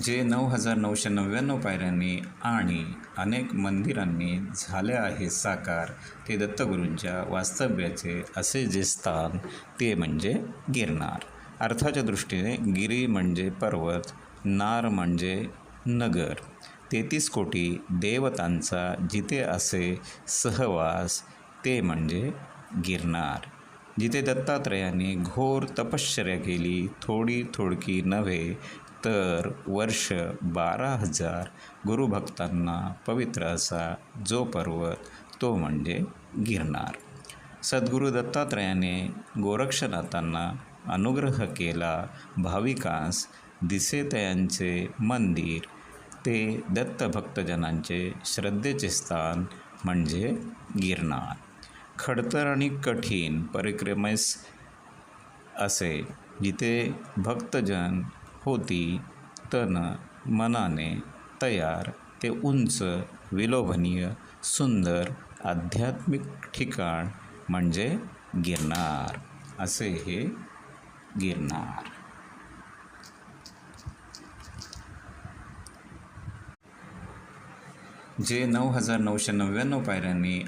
जे नऊ हजार नऊशे नव्याण्णव पायऱ्यांनी आणि अनेक मंदिरांनी झाले आहे साकार ते दत्तगुरूंच्या वास्तव्याचे असे जे स्थान ते म्हणजे गिरनार. अर्थाच्या दृष्टीने गिरी म्हणजे पर्वत नार म्हणजे नगर. तेहतीस कोटी देवतांचा जिथे असे सहवास ते म्हणजे गिरनार. जिथे दत्तात्रयाने घोर तपश्चर्या केली थोडी थोडकी नव्हे तर वर्ष बारा हजार गुरुभक्तांना पवित्र असा जो पर्वत तो म्हणजे गिरनार. सद्गुरू दत्तात्रयाने गोरक्षनाथांना अनुग्रह केला भाविकांस दिसेतयांचे मंदिर. ते दत्तभक्तजनांचे श्रद्धेचे स्थान म्हणजे गिरनार. खडतर आणि कठीण परिक्रमेस असे जिथे भक्तजन होती तन मनाने तयार ते उंच विलोभनीय सुंदर आध्यात्मिक ठिकाण म्हणजे गिरनार. असे हे गिरनार. जे नऊ हजार नऊशे नव्याण्णव पायऱ्यांनी